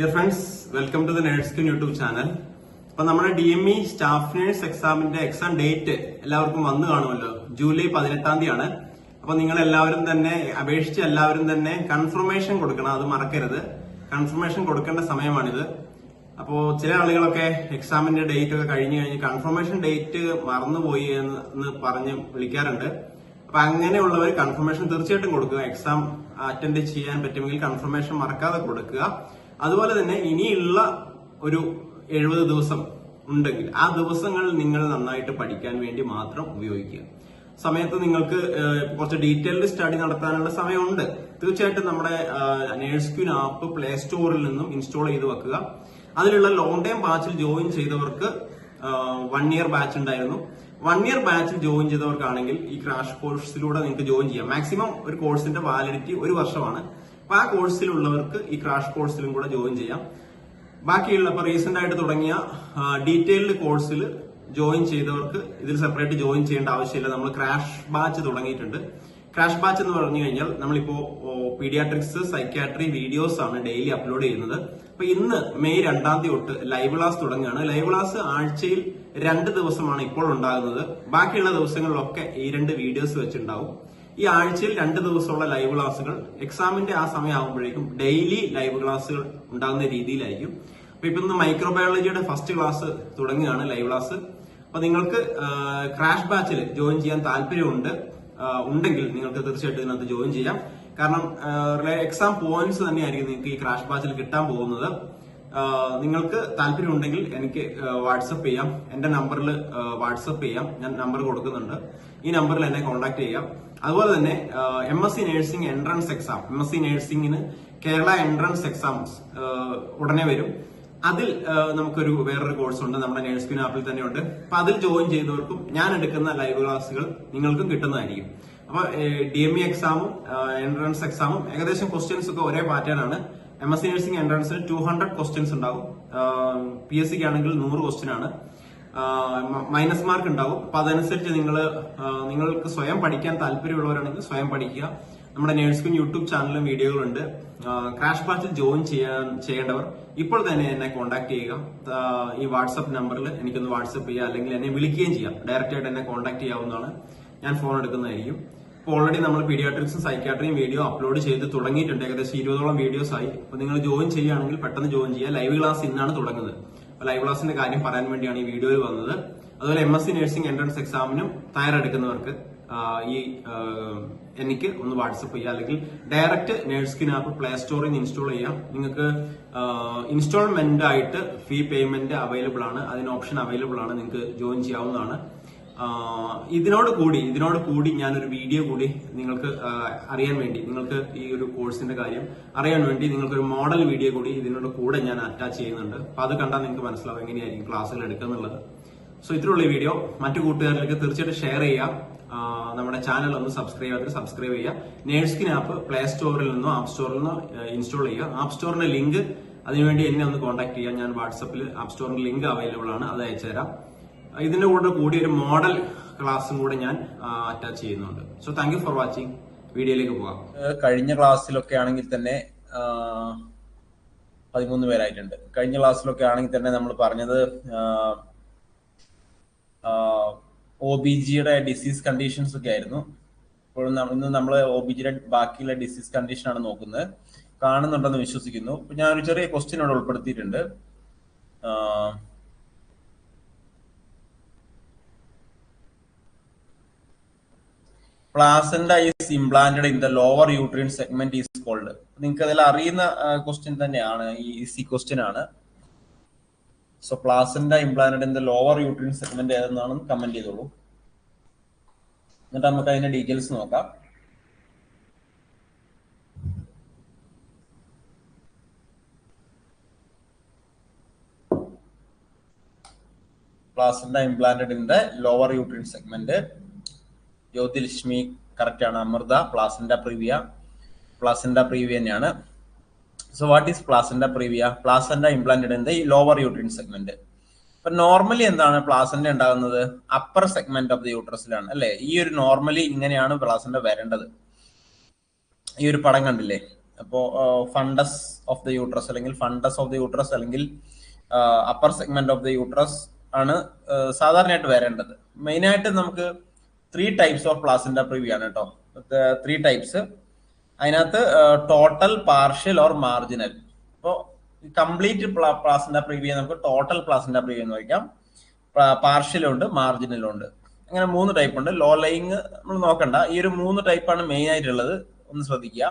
Dear friends welcome to the nurseskin YouTube channel അപ്പൊ നമ്മുടെ D M E staff nurse എക്സാമിന്റെ exam date എല്ലാവർക്കും വന്നു കാണുമല്ലോ. ജൂലൈ പതിനെട്ടാം തീയതിയാണ്. അപ്പൊ നിങ്ങൾ എല്ലാവരും തന്നെ അപേക്ഷിച്ച് എല്ലാവരും തന്നെ കൺഫർമേഷൻ കൊടുക്കണം. അത് മറക്കരുത്. കൺഫർമേഷൻ കൊടുക്കേണ്ട സമയമാണിത്. അപ്പോ ചില ആളുകളൊക്കെ എക്സാമിന്റെ ഡേറ്റ് ഒക്കെ കഴിഞ്ഞു കഴിഞ്ഞ് കൺഫർമേഷൻ ഡേറ്റ് മറന്നുപോയി എന്ന് പറഞ്ഞ് വിളിക്കാറുണ്ട്. അപ്പൊ അങ്ങനെയുള്ളവർ കൺഫർമേഷൻ തീർച്ചയായിട്ടും കൊടുക്കുക. എക്സാം അറ്റൻഡ് ചെയ്യാൻ പറ്റുമെങ്കിൽ കൺഫർമേഷൻ മറക്കാതെ കൊടുക്കുക. അതുപോലെ തന്നെ ഇനിയുള്ള ഒരു എഴുപത് ദിവസം ഉണ്ടെങ്കിൽ ആ ദിവസങ്ങൾ നിങ്ങൾ നന്നായിട്ട് പഠിക്കാൻ വേണ്ടി മാത്രം ഉപയോഗിക്കുക. സമയത്ത് നിങ്ങൾക്ക് കുറച്ച് ഡീറ്റെയിൽഡ് സ്റ്റഡി നടത്താനുള്ള സമയമുണ്ട്. തീർച്ചയായിട്ടും നമ്മുടെ നേഴ്സ് ക്യൂൻ ആപ്പ് പ്ലേ സ്റ്റോറിൽ നിന്നും ഇൻസ്റ്റാൾ ചെയ്ത് വെക്കുക. അതിലുള്ള ലോങ് ടൈം ബാച്ചിൽ ജോയിൻ ചെയ്തവർക്ക് വൺ ഇയർ ബാച്ച് ഉണ്ടായിരുന്നു. വൺ ഇയർ ബാച്ചിൽ ജോയിൻ ചെയ്തവർക്കാണെങ്കിൽ ഈ ക്രാഷ് കോഴ്സിലൂടെ നിങ്ങൾക്ക് ജോയിൻ ചെയ്യാം. മാക്സിമം ഒരു കോഴ്സിന്റെ വാലിഡിറ്റി ഒരു വർഷമാണ്. അപ്പൊ ആ കോഴ്സിലുള്ളവർക്ക് ഈ ക്രാഷ് കോഴ്സിലും കൂടെ ജോയിൻ ചെയ്യാം. ബാക്കിയുള്ള ഇപ്പൊ റീസെന്റ് ആയിട്ട് തുടങ്ങിയ ഡീറ്റെയിൽഡ് കോഴ്സിൽ ജോയിൻ ചെയ്തവർക്ക് ഇതിൽ സെപ്പറേറ്റ് ജോയിൻ ചെയ്യേണ്ട ആവശ്യമില്ല. നമ്മൾ ക്രാഷ് ബാച്ച് തുടങ്ങിയിട്ടുണ്ട്. ക്രാഷ് ബാച്ച് എന്ന് പറഞ്ഞു കഴിഞ്ഞാൽ നമ്മളിപ്പോ പീഡിയാട്രിക്സ് സൈക്യാട്രി വീഡിയോസ് ആണ് ഡെയിലി അപ്ലോഡ് ചെയ്യുന്നത്. അപ്പൊ ഇന്ന് മെയ് രണ്ടാം തീയതി തൊട്ട് ലൈവ് ക്ലാസ് തുടങ്ങുകയാണ്. ലൈവ് ക്ലാസ് ആഴ്ചയിൽ രണ്ട് ദിവസമാണ് ഇപ്പോൾ ഉണ്ടാകുന്നത്. ബാക്കിയുള്ള ദിവസങ്ങളിലൊക്കെ ഈ രണ്ട് വീഡിയോസ് വെച്ചുണ്ടാവും. ഈ ആഴ്ചയിൽ രണ്ട് ദിവസമുള്ള ലൈവ് ക്ലാസ്സുകൾ എക്സാമിന്റെ ആ സമയമാകുമ്പോഴേക്കും ഡെയിലി ലൈവ് ക്ലാസ്സുകൾ ഉണ്ടാകുന്ന രീതിയിലായിരിക്കും. അപ്പൊ ഇപ്പൊ ഇന്ന് മൈക്രോബയോളജിയുടെ ഫസ്റ്റ് ക്ലാസ് തുടങ്ങുകയാണ് ലൈവ് ക്ലാസ്. അപ്പൊ നിങ്ങൾക്ക് ക്രാഷ് ബാച്ചിൽ ജോയിൻ ചെയ്യാൻ താല്പര്യമുണ്ട് ഉണ്ടെങ്കിൽ നിങ്ങൾക്ക് തീർച്ചയായിട്ടും ഇതിനകത്ത് ജോയിൻ ചെയ്യാം. കാരണം എക്സാം പോയിന്റ്സ് തന്നെയായിരിക്കും നിങ്ങൾക്ക് ഈ ക്രാഷ് ബാച്ചിൽ കിട്ടാൻ പോകുന്നത്. നിങ്ങൾക്ക് താല്പര്യമുണ്ടെങ്കിൽ എനിക്ക് വാട്സപ്പ് ചെയ്യാം. എന്റെ നമ്പറിൽ വാട്സപ്പ് ചെയ്യാം. ഞാൻ നമ്പർ കൊടുക്കുന്നുണ്ട്. ഈ നമ്പറിൽ എന്നെ കോൺടാക്ട് ചെയ്യാം. അതുപോലെ തന്നെ M S C nursing entrance exam M S C നഴ്സിംഗിന് Kerala entrance exams ഉടനെ വരും. അതിൽ നമുക്കൊരു വേറൊരു കോഴ്സ് ഉണ്ട് നമ്മുടെ നേഴ്സിംഗ് ആപ്പിൽ തന്നെ ഉണ്ട്. അപ്പൊ അതിൽ ജോയിൻ ചെയ്തവർക്കും ഞാൻ എടുക്കുന്ന ലൈവ് ക്ലാസ്സുകൾ നിങ്ങൾക്കും കിട്ടുന്നതായിരിക്കും. അപ്പൊ ഡി എം ഇ എക്സാമും എൻട്രൻസ് എക്സാമും ഏകദേശം ക്വസ്റ്റ്യൻസ് ഒക്കെ ഒരേ പാറ്റേൺ ആണ്. എം എസ് സി നഴ്സിംഗ് എൻട്രൻസിന് ടു ഹൺഡ്രഡ് ക്വസ്റ്റ്യൻസ് ഉണ്ടാവും പി എസ് സിക്ക് ആണെങ്കിൽ നൂറ് ക്വസ്റ്റ്യൻ ആണ്. മൈനസ് മാർക്ക് ഉണ്ടാവും. അപ്പൊ അതനുസരിച്ച് നിങ്ങൾ നിങ്ങൾക്ക് സ്വയം പഠിക്കാൻ താല്പര്യമുള്ളവരാണെങ്കിൽ സ്വയം പഠിക്കുക. നമ്മുടെ നേഴ്സ്കിൻ യൂട്യൂബ് ചാനലിലും വീഡിയോകളുണ്ട്. ക്രാഷ് ബാച്ചിൽ ജോയിൻ ചെയ്യാൻ ചെയ്യേണ്ടവർ ഇപ്പോൾ തന്നെ എന്നെ കോൺടാക്ട് ചെയ്യുക. ഈ വാട്സപ്പ് നമ്പറിൽ എനിക്കൊന്ന് വാട്സപ്പ് ചെയ്യുക. അല്ലെങ്കിൽ എന്നെ വിളിക്കുകയും ചെയ്യാം. ഡയറക്റ്റ് ആയിട്ട് എന്നെ കോൺടാക്ട് ചെയ്യാവുന്നതാണ്. ഞാൻ ഫോൺ എടുക്കുന്നതായിരിക്കും. ഇപ്പോൾ ഓൾറെഡി നമ്മൾ പീഡിയാട്രിക്സും സൈക്യാട്രിയും വീഡിയോ അപ്ലോഡ് ചെയ്ത് തുടങ്ങിയിട്ടുണ്ട്. ഏകദേശം ഇരുപതോളം വീഡിയോസ് ആയി. അപ്പോൾ നിങ്ങൾ ജോയിൻ ചെയ്യുകയാണെങ്കിൽ പെട്ടെന്ന് ജോയിൻ ചെയ്യുക. ലൈവ് ക്ലാസ് ഇന്നാണ് തുടങ്ങുന്നത്. ലൈവ് ക്ലാസിന്റെ കാര്യം പറയാൻ വേണ്ടിയാണ് ഈ വീഡിയോയിൽ വന്നത്. അതുപോലെ M S C nursing entrance എക്സാമിനും തയ്യാറെടുക്കുന്നവർക്ക് ഈ എനിക്ക് ഒന്ന് വാട്സപ്പ് ചെയ്യുക അല്ലെങ്കിൽ ഡയറക്റ്റ് നേഴ്സ്കിൻ ആപ്പ് പ്ലേ സ്റ്റോറിൽ നിന്ന് ഇൻസ്റ്റാൾ ചെയ്യാം. നിങ്ങൾക്ക് ഇൻസ്റ്റാൾമെന്റ് ആയിട്ട് ഫീ പേയ്മെന്റ് അവൈലബിൾ ആണ്. അതിന് ഓപ്ഷൻ അവൈലബിൾ ആണ്. നിങ്ങൾക്ക് ജോയിൻ ചെയ്യാവുന്നതാണ്. ഇതിനോട് കൂടി ഇതിനോട് കൂടി ഞാനൊരു വീഡിയോ കൂടി നിങ്ങൾക്ക് അറിയാൻ വേണ്ടി നിങ്ങൾക്ക് ഈ ഒരു കോഴ്സിന്റെ കാര്യം അറിയാൻ വേണ്ടി നിങ്ങൾക്കൊരു മോഡൽ വീഡിയോ കൂടി ഇതിനോട് കൂടെ ഞാൻ അറ്റാച്ച് ചെയ്യുന്നുണ്ട്. അപ്പൊ അത് കണ്ടാൽ നിങ്ങൾക്ക് മനസ്സിലാവും എങ്ങനെയായിരിക്കും ക്ലാസ്സുകൾ എടുക്കുന്നുള്ളത് സോ ഇത്രയുള്ള ഈ വീഡിയോ മറ്റു കൂട്ടുകാരിലേക്ക് തീർച്ചയായിട്ടും ഷെയർ ചെയ്യാം നമ്മുടെ ചാനൽ ഒന്ന് സബ്സ്ക്രൈബ് ചെയ്യാതെ സബ്സ്ക്രൈബ് ചെയ്യുക. നേഴ്സ്കിൻ ആപ്പ് പ്ലേ സ്റ്റോറിൽ നിന്നോ ആപ്പ് സ്റ്റോറിൽ നിന്നോ ഇൻസ്റ്റാൾ ചെയ്യുക. ആപ്പ് സ്റ്റോറിന്റെ ലിങ്ക് അതിനുവേണ്ടി എന്നെ ഒന്ന് കോൺടാക്ട് ചെയ്യാം ഞാൻ വാട്സപ്പിൽ ആപ്പ് സ്റ്റോറിന്റെ ലിങ്ക് അവൈലബിൾ ആണ്. അത് അയച്ചു തരാം ഇതിന്റെ കൂടെ കൂടി ഒരു മോഡൽ ക്ലാസ്സും കൂടെ ഞാൻ അറ്റാച്ച് ചെയ്യുന്നുണ്ട്. സോ താങ്ക് ഫോർ വാച്ചിങ് വീഡിയോയിലേക്ക് പോകാം. കഴിഞ്ഞ ക്ലാസ്സിലൊക്കെ ആണെങ്കിൽ തന്നെ പതിമൂന്ന് പേരായിട്ടുണ്ട്. കഴിഞ്ഞ ക്ലാസ്സിലൊക്കെ ആണെങ്കിൽ തന്നെ നമ്മൾ പറഞ്ഞത് ഒ ബി ജിയുടെ ഡിസീസ് കണ്ടീഷൻസ് ഒക്കെ ആയിരുന്നു. ഇപ്പോൾ ഇന്ന് നമ്മൾ ഒ ബി ജിയുടെ ബാക്കിയുള്ള ഡിസീസ് കണ്ടീഷൻ ആണ് നോക്കുന്നത്. കാണുന്നുണ്ടെന്ന് വിശ്വസിക്കുന്നു. ഞാൻ ഒരു ചെറിയ ക്വസ്റ്റ്യൻ അവിടെ ഉൾപ്പെടുത്തിയിട്ടുണ്ട്. Placenta is implanted in the lower uterine segment is called. നിങ്ങൾക്ക് അതിൽ അറിയുന്ന ക്വസ്റ്റ്യൻ തന്നെയാണ് ഈസി ക്വസ്റ്റ്യൻ ആണ്. So placenta implanted in the lower uterine segment ഏതെന്നാണെന്ന് comment ചെയ്തോളൂ. എന്നിട്ട് നമുക്ക് അതിന്റെ ഡീറ്റെയിൽസ് നോക്കാം. Placenta implanted in the lower uterine segment. Jyothilakshmi ആണ്. Amrutha placenta previa. Placenta previa തന്നെയാണ്. So what is placenta previa? Placenta implanted in the lower uterine segment ഇപ്പൊ normally എന്താണ് placenta ഉണ്ടാകുന്നത്? അപ്പർ സെഗ്മെന്റ് ഓഫ് ദി യൂട്രസിലാണ് അല്ലെ? ഈ ഒരു normally ഇങ്ങനെയാണ് പ്ലാസൻഡ വരേണ്ടത്. ഈ ഒരു പടം കണ്ടില്ലേ? അപ്പോ ഫണ്ടസ് ഓഫ് ദ യൂട്രസ് അല്ലെങ്കിൽ ഫണ്ടസ് ഓഫ് ദ യൂട്രസ് അല്ലെങ്കിൽ upper segment of the uterus ആണ് സാധാരണയായിട്ട് വരേണ്ടത്. മെയിനായിട്ട് നമുക്ക് three types of placenta previa ആണ് കേട്ടോ ത്രീ ടൈപ്സ് അതിനകത്ത് ടോട്ടൽ പാർഷ്യൽ ഓർ മാർജിനൽ അപ്പോൾ കംപ്ലീറ്റ് പ്ലാസിന്റെ പ്രിവ്യൂ നമുക്ക് ടോട്ടൽ പ്ലാസിന്റെ പ്രിവ്യൂ എന്ന് വയ്ക്കാം പാർഷ്യലുണ്ട് മാർജിനലുണ്ട് അങ്ങനെ മൂന്ന് ടൈപ്പ് ഉണ്ട്. ലോ ലൈങ് നമ്മൾ നോക്കണ്ട. ഈ ഒരു മൂന്ന് ടൈപ്പാണ് മെയിൻ ആയിട്ടുള്ളത്. ഒന്ന് ശ്രദ്ധിക്കുക.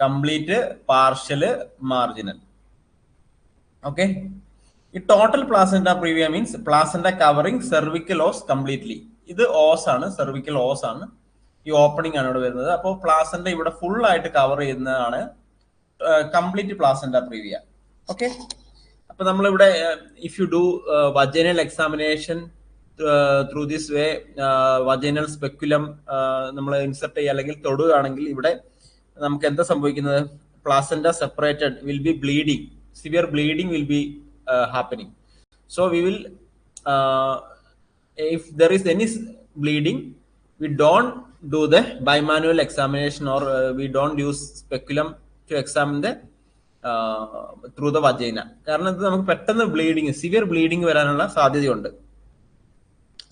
കംപ്ലീറ്റ് പാർഷ്യൽ മാർജിനൽ ഓക്കെ ഈ total placenta previa means placenta covering cervical os completely ഇത് ഓസ് ആണ് സെർവിക്കൽ ഓസ് ആണ്. ഈ ഓപ്പണിംഗ് ആണ് ഇവിടെ വരുന്നത്. അപ്പോൾ പ്ലാസന്റ ഇവിടെ ഫുൾ ആയിട്ട് കവർ ചെയ്യുന്നതാണ് കംപ്ലീറ്റ് പ്ലാസന്റ പ്രീവിയ ഓക്കെ അപ്പൊ നമ്മളിവിടെ if you do vaginal examination through this way vaginal speculum നമ്മൾ ഇൻസെർട്ട് ചെയ്യുക അല്ലെങ്കിൽ തൊടുകയാണെങ്കിൽ ഇവിടെ നമുക്ക് എന്താ സംഭവിക്കുന്നത്? Placenta separated will be bleeding severe bleeding will be happening so we will if there is any bleeding we don't do the bimanual examination or uh, we don't use speculum to examine the through the vagina കാരണം ഇത് നമുക്ക് പെട്ടെന്ന് bleeding severe bleeding വരാനുള്ള സാധ്യതയുണ്ട്.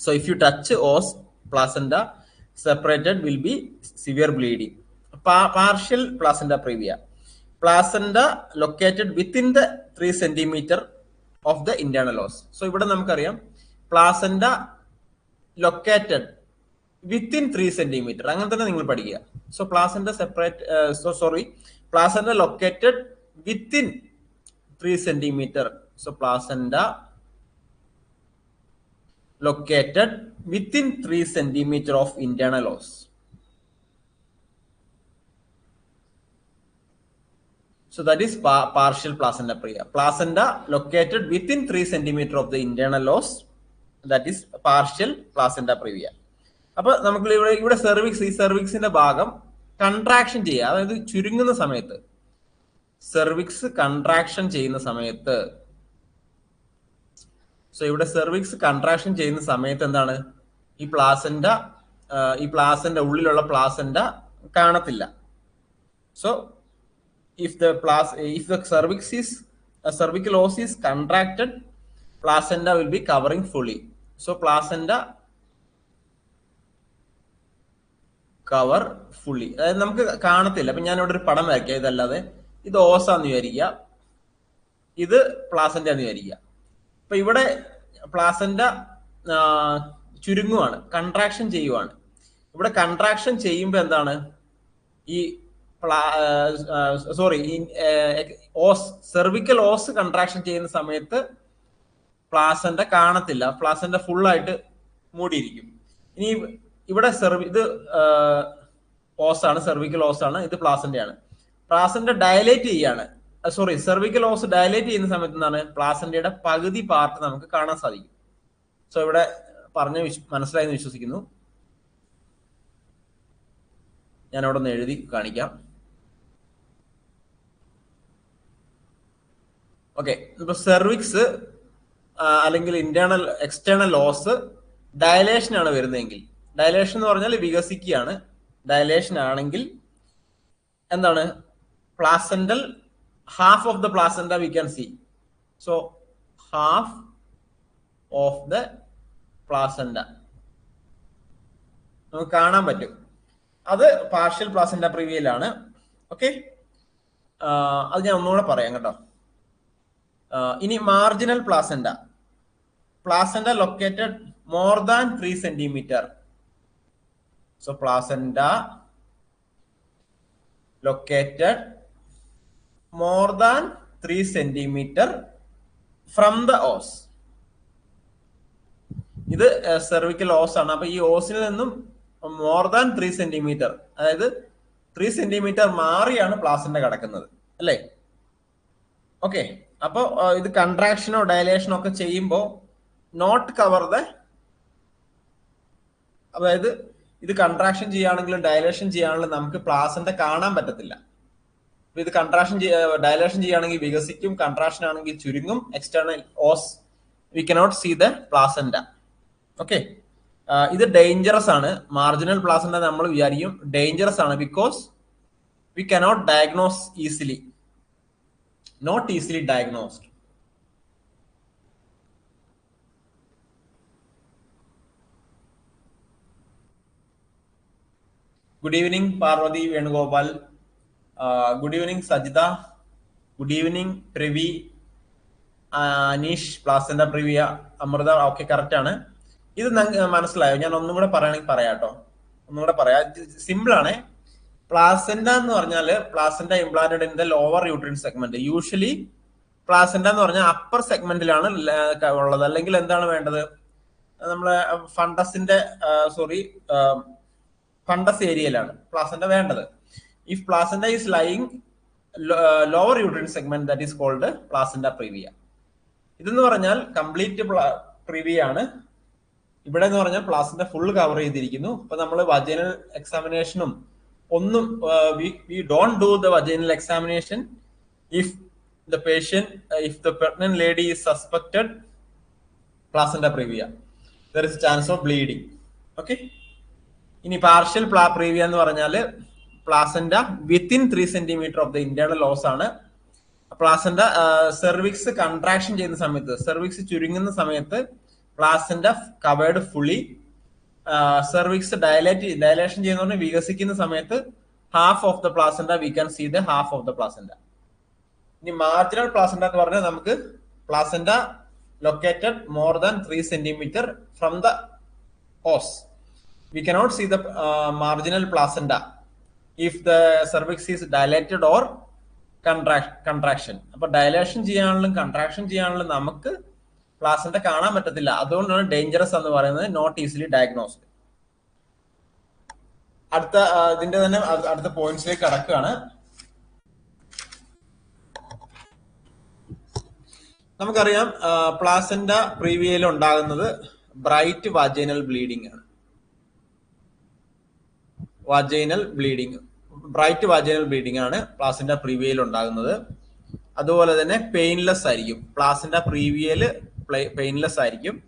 So if you touch os placenta separated will be severe bleeding partial placenta previa placenta located within the three centimetre of the internal os so ഇവിടെ നമുക്കറിയാം placenta located within three centimetre അങ്ങനെ തന്നെ നിങ്ങൾ പഠിക്കുക so placenta separate so sorry placenta located within three centimetre so placenta located within three centimetre of internal os So that is pa- partial placenta pria. Placenta located within 3 centimeter of the internal os. That is partial placenta previa. അപ്പൊ നമുക്ക് ഇവിടെ ഇവിടെ cervix ഈ സെർവിക്സിന്റെ ഭാഗം contraction ചെയ്യുക. അതായത് ചുരുങ്ങുന്ന സമയത്ത്. Cervix contraction ചെയ്യുന്ന സമയത്ത്. സോ ഇവിടെ സെർവിക്സ് കൺട്രാക്ഷൻ ചെയ്യുന്ന സമയത്ത് എന്താണ്? ഈ പ്ലാസന്റ ഈ പ്ലാസന്റെ ഉള്ളിലുള്ള പ്ലാസന്റ കാണത്തില്ല. So if the പ്ലാസ് if the cervix is cervical os is contracted placenta will be covering fully. So placenta cover fully അതായത് നമുക്ക് കാണത്തില്ല. അപ്പൊ ഞാൻ ഇവിടെ ഒരു പടം വരയ്ക്കാം. ഇതല്ലാതെ ഇത് ഓസാന്ന് വിചാരിക്കുക. ഇത് പ്ലാസന്റ എന്ന് വിചാരിക്കുക. അപ്പൊ ഇവിടെ പ്ലാസന്റ ചുരുങ്ങുവാണ്. കൺട്രാക്ഷൻ ചെയ്യുവാണ്. ഇവിടെ കൺട്രാക്ഷൻ ചെയ്യുമ്പോൾ എന്താണ്? ഈ sorry os cervical os contraction ചെയ്യുന്ന സമയത്ത് പ്ലാസന്റെ കാണത്തില്ല. പ്ലാസന്റ ഫുൾ ആയിട്ട് മൂടിയിരിക്കും. ഇനി ഇവിടെ സെർവി ഇത് ഓസ് ആണ് സെർവിക്കൽ ഓസ് ആണ് ഇത് പ്ലാസന്റയാണ്. പ്ലാസന്റ ഡയലേറ്റ് ചെയ്യാണ്. സോറി സെർവിക്കൽ ഓസ് ഡയലേറ്റ് ചെയ്യുന്ന സമയത്ത് എന്താണ്? പ്ലാസന്റയുടെ പകുതി പാർട്ട് നമുക്ക് കാണാൻ സാധിക്കും. സോ ഇവിടെ പറഞ്ഞ് മനസ്സിലായെന്ന് വിശ്വസിക്കുന്നു. ഞാൻ അവിടെ നിന്ന് എഴുതി കാണിക്കാം. ഓക്കെ ഇപ്പൊ സെർവിക്സ് അല്ലെങ്കിൽ ഇന്റേണൽ എക്സ്റ്റേണൽ ലോസ് ഡയലേഷൻ ആണ് വരുന്നതെങ്കിൽ. ഡയലേഷൻ എന്ന് പറഞ്ഞാൽ വികസിക്കുകയാണ്. ഡയലേഷൻ ആണെങ്കിൽ എന്താണ്? Placental half of the placenta we can see so half of the placenta നമുക്ക് കാണാൻ പറ്റും. അത് പാർഷ്യൽ പ്ലാസെന്റ പ്രിവിയലാണ് ഓക്കെ അത് ഞാൻ ഒന്നുകൂടെ പറയാം കേട്ടോ. ഇനി marginal placenta placenta located more than 3 centimetre so placenta located more than 3 centimetre from the os ഇത് സെർവിക്കൽ ഓസ് ആണ്. അപ്പൊ ഈ ഓസിൽ നിന്നും മോർ ദാൻ ത്രീ സെന്റിമീറ്റർ അതായത് ത്രീ സെന്റിമീറ്റർ മാറിയാണ് പ്ലാസന്റ കിടക്കുന്നത്. അല്ലേ? ഓക്കെ അപ്പോൾ ഇത് കൺട്രാക്ഷനോ ഡയലേഷനോ ഒക്കെ ചെയ്യുമ്പോൾ നോട്ട് കവർ ദ അതായത് ഇത് കൺട്രാക്ഷൻ ചെയ്യുകയാണെങ്കിലും ഡയലേഷൻ ചെയ്യുകയാണെങ്കിലും നമുക്ക് പ്ലാസന്റ കാണാൻ പറ്റത്തില്ല. ഇത് കൺട്രാക്ഷൻ ഡയലേഷൻ ചെയ്യുകയാണെങ്കിൽ വികസിക്കും കൺട്രാക്ഷൻ ആണെങ്കിൽ ചുരുങ്ങും external os we cannot see the placenta okay ഇത് ഡേഞ്ചറസ് ആണ്. മാർജിനൽ പ്ലാസന്റ നമ്മൾ വിചാരിക്കും ഡേഞ്ചറസ് ആണ് because we cannot diagnose easily not easily diagnosed. Good evening Parvathi Venugopal good good Sajitha good evening previ Aneesh placenta previa Amritha okay correct ആണ്. ഇത് മനസ്സിലായോ? ഞാൻ ഒന്നും കൂടെ പറയണമെങ്കിൽ പറയാട്ടോ ഒന്നും കൂടെ പറയാം. സിമ്പിൾ ആണ്. പ്ലാസന്റ എന്ന് പറഞ്ഞാൽ placenta implanted in the lower uterine segment usually placenta എന്ന് പറഞ്ഞാൽ അപ്പർ സെഗ്മെന്റിലാണ് ഉള്ളത്. അല്ലെങ്കിൽ എന്താണ് വേണ്ടത്? നമ്മളെ ഫണ്ടസിന്റെ സോറി ഫണ്ടസ് ഏരിയയിലാണ് പ്ലാസന്റ വേണ്ടത്. If placenta is lying lower uterine segment that is called placenta previa ഇതെന്ന് പറഞ്ഞാൽ കംപ്ലീറ്റ് പ്രീവിയ ആണ്. ഇവിടെ എന്ന് പറഞ്ഞാൽ പ്ലാസന്റ ഫുൾ കവർ ചെയ്തിരിക്കുന്നു. ഇപ്പൊ നമ്മൾ വജൈനൽ എക്സാമിനേഷനും ഒന്നും we don't do the vaginal examination if the patient if the pregnant lady is suspected placenta previa there is chance of bleeding okay ഇനി പാർഷ്യൽ പ്ലാ പ്രീവിയ എന്ന് പറഞ്ഞാൽ placenta within three centimetre of the internal os ആണ്. Placenta cervix contraction ചെയ്യുന്ന സമയത്ത് cervix ചുരുങ്ങുന്ന സമയത്ത് placenta covered fully cervix dilate dilation ചെയ്യുന്ന വികസിക്കുന്ന സമയത്ത് half of the placenta we can see the half of the placenta ഇനി മാർജിനൽ പ്ലാസന്റ എന്ന് പറഞ്ഞാൽ നമുക്ക് placenta located more than three centimetre from the os we cannot see the uh, marginal placenta if the cervix is dilated or contract contraction. അപ്പൊ dilation ചെയ്യാനുള്ള contraction ചെയ്യാനുള്ള നമുക്ക് placenta കാണാൻ പറ്റത്തില്ല. അതുകൊണ്ടാണ് ഡേഞ്ചറസ് എന്ന് പറയുന്നത് നോട്ട് ഈസിലി ഡയഗ്നോസ്ഡ് അടുത്ത ഇതിന്റെ തന്നെ അടുത്ത പോയിന്റ്സിലേക്ക് കടക്കുകയാണ്. നമുക്കറിയാം പ്ലാസന്റ പ്രീവിയയിൽ ഉണ്ടാകുന്നത് ബ്രൈറ്റ് വാജൈനൽ ബ്ലീഡിംഗ് ആണ്. Vaginal bleeding bright vaginal bleeding ആണ് പ്ലാസിന്റെ പ്രീവിയയിൽ ഉണ്ടാകുന്നത്. അതുപോലെ തന്നെ പെയിൻലെസ് ആയിരിക്കും. പ്ലാസിന്റെ പ്രീവിയൽ പെയിൻലെസ് ആയിരിക്കും.